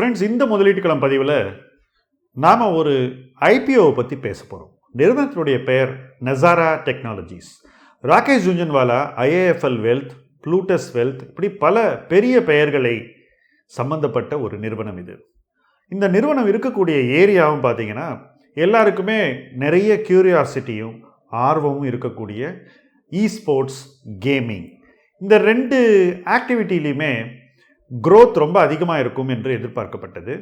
Friends இந்த முதலீட்டு களம் பதிவில் நாம் ஒரு ஐபிஓவை பற்றி பேச போகிறோம் நிறுவனத்தினுடைய பெயர் Nazara technologies Rakesh Jhunjhunwala IIFL wealth Plutus wealth இப்படி பல பெரிய பெயர்களை சம்பந்தப்பட்ட ஒரு நிறுவனம் இது. இந்த நிறுவனம் இருக்கக்கூடிய ஏரியாவும் பார்த்தீங்கன்னா எல்லாருக்குமே நிறைய கியூரியாசிட்டியும் ஆர்வமும் இருக்கக்கூடிய இ ஸ்போர்ட்ஸ் கேமிங் இந்த ரெண்டு ஆக்டிவிட்டிலையுமே க்ரோத் ரொம்ப அதிகமாக இருக்கும் என்று எதிர்பார்க்கப்பட்டது.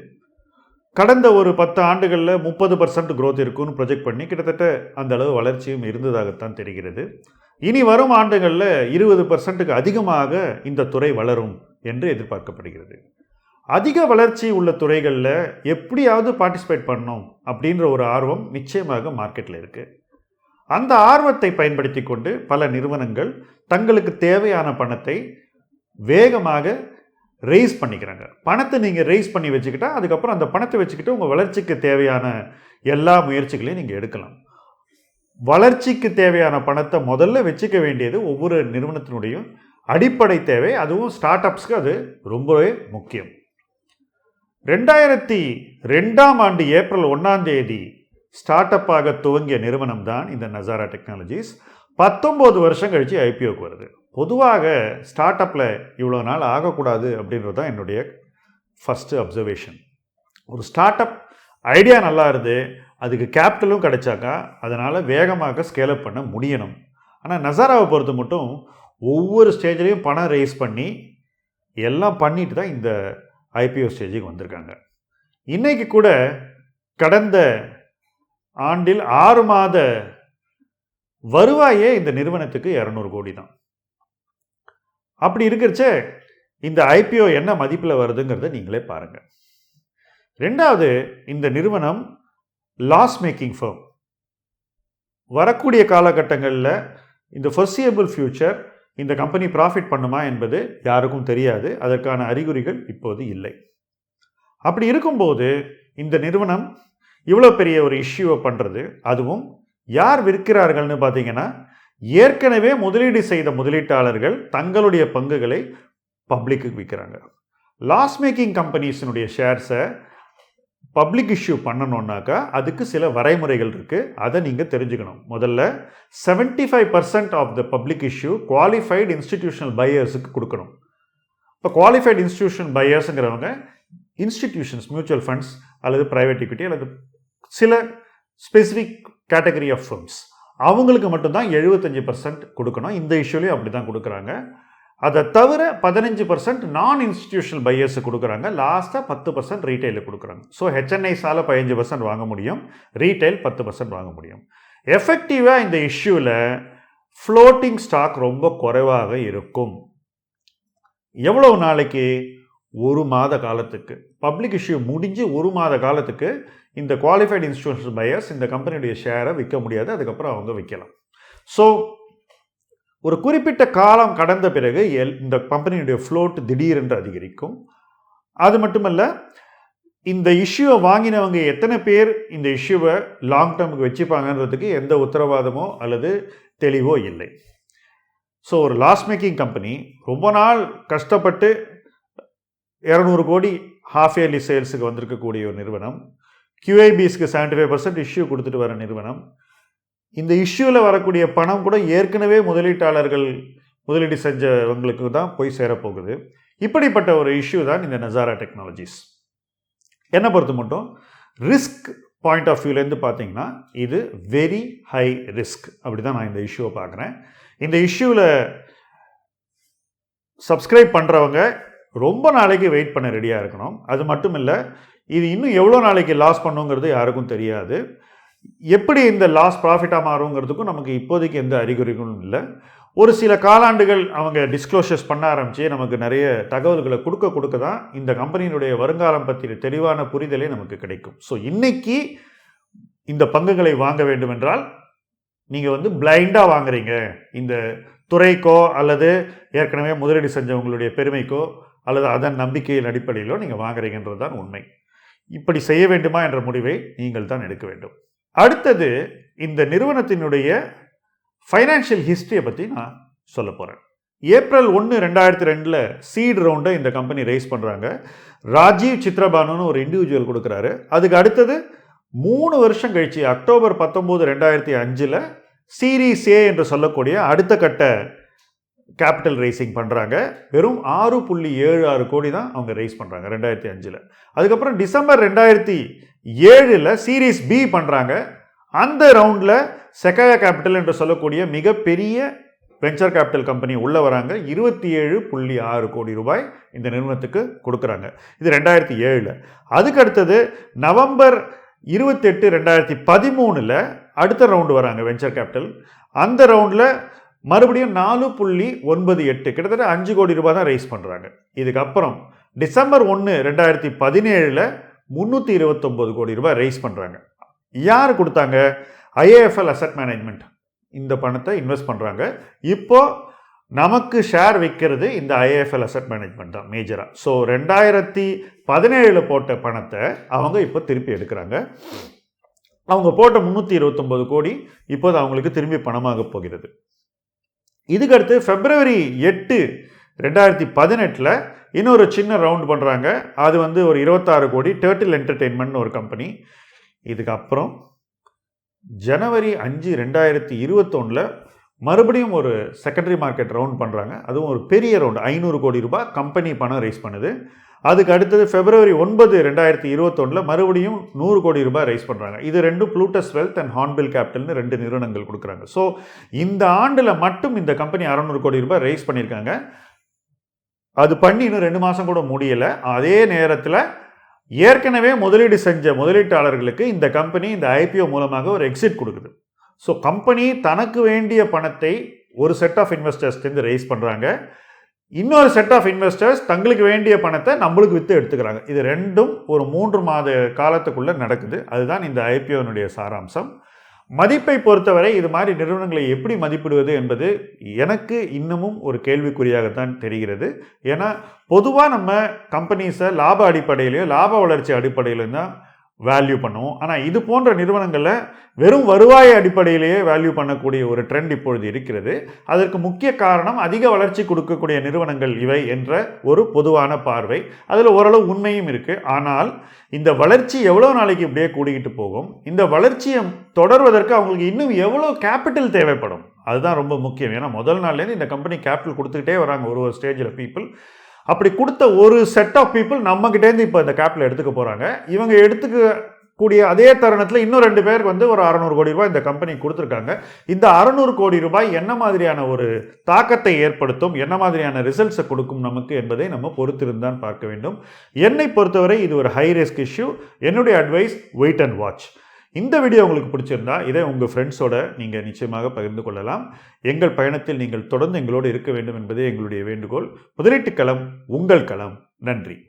கடந்த ஒரு பத்து ஆண்டுகளில் முப்பது பர்சன்ட் க்ரோத் இருக்கும்னு ப்ரொஜெக்ட் பண்ணி கிட்டத்தட்ட அந்த அளவு வளர்ச்சியும் இருந்ததாகத்தான் தெரிகிறது. இனி வரும் ஆண்டுகளில் இருபது பர்சன்ட்டுக்கு அதிகமாக இந்த துறை வளரும் என்று எதிர்பார்க்கப்படுகிறது. அதிக வளர்ச்சி உள்ள துறைகளில் எப்படியாவது பார்ட்டிசிபேட் பண்ணணும் அப்படின்ற ஒரு ஆர்வம் நிச்சயமாக மார்க்கெட்டில் இருக்குது அந்த ஆர்வத்தை பயன்படுத்தி கொண்டு பல நிறுவனங்கள் தங்களுக்கு தேவையான பணத்தை வேகமாக ரேஸ் பண்ணிக்கிறாங்க. பணத்தை நீங்கள் ரேஸ் பண்ணி வச்சுக்கிட்டா அதுக்கப்புறம் அந்த பணத்தை வச்சுக்கிட்டு உங்கள் வளர்ச்சிக்கு தேவையான எல்லா முயற்சிகளையும் நீங்கள் எடுக்கலாம். வளர்ச்சிக்கு தேவையான பணத்தை முதல்ல வச்சுக்க வேண்டியது ஒவ்வொரு நிறுவனத்தினுடைய அடிப்படை தேவை. அதுவும் ஸ்டார்ட் அப்ஸ்க்கு அது ரொம்பவே முக்கியம். ரெண்டாயிரத்தி ரெண்டாம் ஆண்டு ஏப்ரல் ஒன்றாம் தேதி ஸ்டார்ட் அப்பாக துவங்கிய நிறுவனம் தான் இந்த நசாரா டெக்னாலஜிஸ் பத்தொம்போது வருஷம் கழித்து ஐபிஓக்கு வருது. பொதுவாக ஸ்டார்ட் அப்பில் இவ்வளோ நாள் ஆகக்கூடாது அப்படின்றது தான் என்னுடைய ஃபஸ்ட்டு அப்சர்வேஷன் ஒரு ஸ்டார்ட் அப் ஐடியா நல்லா இருந்து அதுக்கு கேபிட்டலும் கிடைச்சாக்கா அதனால் வேகமாக ஸ்கேலப் பண்ண முடியணும். ஆனால் நசாராவை பொறுத்த மட்டும் ஒவ்வொரு ஸ்டேஜ்லேயும் பணம் ரேஸ் பண்ணி எல்லாம் பண்ணிட்டு தான் இந்த ஐபிஓ ஸ்டேஜுக்கு வந்திருக்காங்க. இன்றைக்கி கூட கடந்த ஆண்டில் ஆறு மாத வருவாயே இந்த நிறுவனத்துக்கு இரநூறு கோடி தான் அப்படி இருக்கிறச்ச இந்த ஐபிஓ என்ன மதிப்பில் வருதுங்கிறத நீங்களே பாருங்கள் ரெண்டாவது இந்த நிறுவனம் லாஸ் மேக்கிங் ஃபர்ம் வரக்கூடிய காலகட்டங்களில் இந்த ஃபர்சியபிள் ஃப்யூச்சர் இந்த கம்பெனி ப்ராஃபிட் பண்ணுமா என்பது யாருக்கும் தெரியாது. அதற்கான அறிகுறிகள் இப்போது இல்லை. அப்படி இருக்கும்போது இந்த நிறுவனம் இவ்வளோ பெரிய ஒரு இஷ்யூவை பண்ணுறது அதுவும் யார் விற்கிறார்கள்னு பார்த்தீங்கன்னா ஏற்கனவே முதலீடு செய்த முதலீட்டாளர்கள் தங்களுடைய பங்குகளை பப்ளிக்கு விற்கிறாங்க. லாஸ் மேக்கிங் கம்பெனிஸினுடைய ஷேர்ஸை பப்ளிக் இஷ்யூ பண்ணணுன்னாக்கா அதுக்கு சில வரைமுறைகள் இருக்குது அதை நீங்கள் தெரிஞ்சுக்கணும். முதல்ல 75% five percent of the public issue qualified institutional பையர்ஸுக்கு கொடுக்கணும். இப்போ குவாலிஃபைடு இன்ஸ்டிடியூஷன் பையர்ஸுங்கிறவங்க இன்ஸ்டிடியூஷன்ஸ் மியூச்சுவல் ஃபண்ட்ஸ் அல்லது ப்ரைவேட் equity அல்லது சில ஸ்பெசிஃபிக் கேட்டகரி ஆஃப் ஃபர்ம்ஸ் அவங்களுக்கு மட்டும்தான் எழுபத்தஞ்சி பர்சன்ட் கொடுக்கணும். இந்த இஷ்யூலையும் அப்படி தான் கொடுக்குறாங்க. அதை தவிர பதினஞ்சு பர்சன்ட் நான் இன்ஸ்டிடியூஷனல் பையர்ஸு கொடுக்குறாங்க லாஸ்ட்டாக பத்து பர்சன்ட் ரீட்டைலில் கொடுக்குறாங்க. ஸோ ஹெச்என்ஐஸால் பதினஞ்சு பர்சன்ட் வாங்க முடியும். ரீட்டைல் பத்து பர்சன்ட் வாங்க முடியும். எஃபெக்டிவாக இந்த இஷ்யூவில் ஃப்ளோட்டிங் ஸ்டாக் ரொம்ப குறைவாக இருக்கும். எவ்வளவு நாளைக்கு? ஒரு மாத காலத்துக்கு. பப்ளிக் இஷ்யூ முடிஞ்சு ஒரு மாத காலத்துக்கு இந்த குவாலிஃபைடு இன்ஸ்டியூஷன் பையர்ஸ் இந்த கம்பெனியுடைய ஷேரை விற்க முடியாது அதுக்கப்புறம் அவங்க விற்கலாம். ஸோ ஒரு குறிப்பிட்ட காலம் கடந்த பிறகு எல் இந்த கம்பெனியுடைய ஃப்ளோட் திடீரென்று அதிகரிக்கும். அது மட்டுமல்ல இந்த இஷ்யூவை வாங்கினவங்க எத்தனை பேர் இந்த இஷ்யூவை லாங் டேர்முக்கு வச்சுப்பாங்கன்றதுக்கு எந்த உத்தரவாதமோ அல்லது தெளிவோ இல்லை. ஸோ ஒரு லாஸ் மேக்கிங் கம்பெனி ரொம்ப நாள் கஷ்டப்பட்டு இரநூறு கோடி ஹாஃப் இயர்லி சேல்ஸுக்கு வந்திருக்கக்கூடிய ஒரு நிறுவனம். கியூஐபிஸ்க்கு செவன்டி ஃபைவ் பர்சன்ட் இஷ்யூ கொடுத்துட்டு வர நிறுவனம். இந்த இஷ்யூவில் வரக்கூடிய பணம் கூட ஏற்கனவே முதலீட்டாளர்கள் முதலீடு செஞ்சவங்களுக்கு தான் போய் சேரப்போகுது. இப்படிப்பட்ட ஒரு இஷ்யூ தான் இந்த நசாரா டெக்னாலஜிஸ் என்னை பொறுத்த மட்டும் ரிஸ்க் பாயிண்ட் ஆஃப் வியூலேருந்து பார்த்தீங்கன்னா இது வெரி ஹை ரிஸ்க் அப்படி தான் நான் இந்த இஷ்யூவை பார்க்குறேன். இந்த இஷ்யூவில் சப்ஸ்கிரைப் பண்ணுறவங்க ரொம்ப நாளைக்கு வெயிட் பண்ண ரெடியாக இருக்கணும். அது மட்டும் இல்லை இது இன்னும் எவ்வளோ நாளைக்கு லாஸ் பண்ணுங்கிறது யாருக்கும் தெரியாது. எப்படி இந்த லாஸ் ப்ராஃபிட்டாக மாறுங்கிறதுக்கும் நமக்கு இப்போதைக்கு எந்த அறிகுறிகளும் இல்லை. ஒரு சில காலாண்டுகள் அவங்க டிஸ்க்ளோஷர்ஸ் பண்ண ஆரம்பித்து நமக்கு நிறைய தகவல்களை கொடுக்க கொடுக்க தான் இந்த கம்பெனியினுடைய வருங்காலம் பற்றிய தெளிவான புரிதலே நமக்கு கிடைக்கும். ஸோ இன்றைக்கி இந்த பங்குகளை வாங்க வேண்டுமென்றால் நீங்கள் வந்து பிளைண்டாக வாங்குறீங்க. இந்த துறைக்கோ அல்லது ஏற்கனவே முதலீடு செஞ்சவங்களுடைய பெருமைக்கோ அல்லது அதன் நம்பிக்கையின் அடிப்படையிலோ நீங்கள் வாங்குறீங்கன்றது தான் உண்மை. இப்படி செய்ய வேண்டுமா என்ற முடிவை நீங்கள் தான் எடுக்க வேண்டும். அடுத்தது இந்த நிறுவனத்தினுடைய ஃபைனான்ஷியல் ஹிஸ்ட்ரியை பற்றி நான் சொல்ல போகிறேன் ஏப்ரல் ஒன்று ரெண்டாயிரத்தி ரெண்டில் சீட் ரவுண்டை இந்த கம்பெனி ரைஸ் பண்ணுறாங்க ராஜீவ் சித்ரபானுன்னு ஒரு இண்டிவிஜுவல் கொடுக்குறாரு. அதுக்கு அடுத்தது மூணு வருஷம் கழிச்சு அக்டோபர் பத்தொம்போது ரெண்டாயிரத்தி அஞ்சில் சீரீஸ் ஏ என்று சொல்லக்கூடிய அடுத்த கட்ட கேபிட்டல் ரேசிங் பண்ணுறாங்க வெறும் ஆறு புள்ளி ஏழு ஆறு கோடி தான் அவங்க ரைஸ் பண்ணுறாங்க ரெண்டாயிரத்தி அஞ்சில். அதுக்கப்புறம் டிசம்பர் ரெண்டாயிரத்தி ஏழில் சீரீஸ் பி பண்ணுறாங்க அந்த ரவுண்டில் செகாயா கேபிட்டல் என்று சொல்லக்கூடிய மிகப்பெரிய வெஞ்சர் கேபிட்டல் கம்பெனி உள்ளே வராங்க. இருபத்தி ஏழு புள்ளி ஆறு கோடி ரூபாய் இந்த நிறுவனத்துக்கு கொடுக்குறாங்க. இது ரெண்டாயிரத்தி ஏழில். அதுக்கு அடுத்தது நவம்பர் இருபத்தெட்டு ரெண்டாயிரத்தி பதிமூணில் அடுத்த ரவுண்டு வராங்க வெஞ்சர் கேபிட்டல் அந்த ரவுண்டில் மறுபடியும் நாலு புள்ளி ஒன்பது எட்டு. கிட்டத்தட்ட அஞ்சு கோடி ரூபாய் தான் ரைஸ் பண்ணுறாங்க இதுக்கப்புறம் டிசம்பர் ஒன்று ரெண்டாயிரத்தி பதினேழில் முந்நூற்றி இருபத்தொம்போது கோடி ரூபாய் ரைஸ் பண்ணுறாங்க யார் கொடுத்தாங்க? ஐஏஎஃப்எல் அசட் மேனேஜ்மெண்ட் இந்த பணத்தை இன்வெஸ்ட் பண்ணுறாங்க இப்போது நமக்கு ஷேர் விற்கிறது இந்த ஐஏஎஃப்எல் அசட் மேனேஜ்மெண்ட் தான் மேஜராக ஸோ ரெண்டாயிரத்தி பதினேழில் போட்ட பணத்தை அவங்க இப்போ திருப்பி எடுக்கிறாங்க. அவங்க போட்ட முந்நூற்றி இருபத்தொம்போது கோடி இப்போது அவங்களுக்கு திரும்பி பணமாக போகிறது. இதுக்கடுத்து ஃபெப்ரவரி எட்டு ரெண்டாயிரத்தி பதினெட்டில் இன்னொரு சின்ன ரவுண்ட் பண்ணுறாங்க அது வந்து ஒரு இருபத்தாறு கோடி டேர்ட்டில் என்டர்டெயின்மெண்ட்னு ஒரு கம்பெனி இதுக்கப்புறம் ஜனவரி அஞ்சு ரெண்டாயிரத்தி இருபத்தொன்னில் மறுபடியும் ஒரு செகண்டரி மார்க்கெட் ரவுண்ட் பண்ணுறாங்க அதுவும் ஒரு பெரிய ரவுண்ட் ஐநூறு கோடி ரூபாய் கம்பெனி பணம் ரைஸ் பண்ணுது. அதுக்கு அடுத்தது ஃபெப்ரவரி ஒன்பது ரெண்டாயிரத்தி இருபத்தொன்னில் மறுபடியும் நூறு கோடி ரூபாய் ரைஸ் பண்ணுறாங்க இது ரெண்டும் ப்ளூட்டஸ் வெல்த் அண்ட் ஹார்ன்பில் கேபிட்டல்னு ரெண்டு நிறுவனங்கள் கொடுக்குறாங்க. ஸோ இந்த ஆண்டில் மட்டும் இந்த கம்பெனி அறநூறு கோடி ரூபாய் ரைஸ் பண்ணியிருக்காங்க. அது பண்ணி இன்னும் ரெண்டு மாதம் கூட முடியலை. அதே நேரத்தில் ஏற்கனவே முதலீடு செஞ்ச முதலீட்டாளர்களுக்கு இந்த கம்பெனி இந்த ஐபிஓ மூலமாக ஒரு எக்ஸிட் கொடுக்குது. ஸோ கம்பெனி தனக்கு வேண்டிய பணத்தை ஒரு செட் ஆஃப் இன்வெஸ்டர்ஸ்லேருந்து ரைஸ் பண்ணுறாங்க இன்னொரு செட் ஆஃப் இன்வெஸ்டர்ஸ் தங்களுக்கு வேண்டிய பணத்தை நம்மளுக்கு விற்று எடுத்துக்கிறாங்க. இது ரெண்டும் ஒரு மூன்று மாத காலத்துக்குள்ளே நடக்குது. அதுதான் இந்த ஐபிஓனுடைய சாராம்சம். மதிப்பை பொறுத்தவரை இது மாதிரி நிறுவனங்களை எப்படி மதிப்பிடுவது என்பது எனக்கு இன்னமும் ஒரு கேள்விக்குறியாகத்தான் தெரிகிறது. ஏன்னா பொதுவாக நம்ம கம்பெனிஸை லாப அடிப்படையிலையோ லாப வளர்ச்சி அடிப்படையிலும் தான் வேல்யூ பண்ணுவோம். ஆனால் இது போன்ற நிறுவனங்களில் வெறும் வருவாய் அடிப்படையிலேயே வேல்யூ பண்ணக்கூடிய ஒரு ட்ரெண்ட் இப்பொழுது இருக்கிறது. அதற்கு முக்கிய காரணம் அதிக வளர்ச்சி கொடுக்கக்கூடிய நிறுவனங்கள் இவை என்ற ஒரு பொதுவான பார்வை. அதில் ஓரளவு உண்மையும் இருக்குது ஆனால் இந்த வளர்ச்சி எவ்வளோ நாளைக்கு இப்படியே கூடிக்கிட்டு போகும்? இந்த வளர்ச்சியை தொடர்வதற்கு அவங்களுக்கு இன்னும் எவ்வளோ கேபிட்டல் தேவைப்படும்? அதுதான் ரொம்ப முக்கியம். ஏன்னா முதல் நாள்லேருந்து இந்த கம்பெனி கேபிட்டல் கொடுத்துக்கிட்டே வராங்க ஒரு ஒரு ஸ்டேஜில் பீப்புள் அப்படி கொடுத்த ஒரு செட் ஆஃப் பீப்புள் நம்மக்கிட்டேருந்து இப்போ இந்த கேப்பில் எடுத்துக்க போகிறாங்க இவங்க எடுத்துக்க கூடிய அதே தருணத்தில் இன்னும் ரெண்டு பேருக்கு வந்து ஒரு அறநூறு கோடி ரூபாய் இந்த கம்பெனி கொடுத்துருக்காங்க. இந்த அறநூறு கோடி ரூபாய் என்ன மாதிரியான ஒரு தாக்கத்தை ஏற்படுத்தும் என்ன மாதிரியான ரிசல்ட்ஸை கொடுக்கும் நமக்கு என்பதை நம்ம பொறுத்திருந்தான் பார்க்க வேண்டும். என்னை பொறுத்தவரை இது ஒரு ஹை ரிஸ்க் இஷ்யூ என்னுடைய அட்வைஸ் வெயிட் அண்ட் வாட்ச் இந்த வீடியோ உங்களுக்கு பிடிச்சிருந்தா இதை உங்கள் ஃப்ரெண்ட்ஸோட நீங்கள் நிச்சயமாக பகிர்ந்து கொள்ளலாம். எங்கள் பயணத்தில் நீங்கள் தொடர்ந்து எங்களோடு இருக்க வேண்டும் என்பதே எங்களுடைய வேண்டுகோள். முதலீட்டு களம் உங்கள் களம். நன்றி.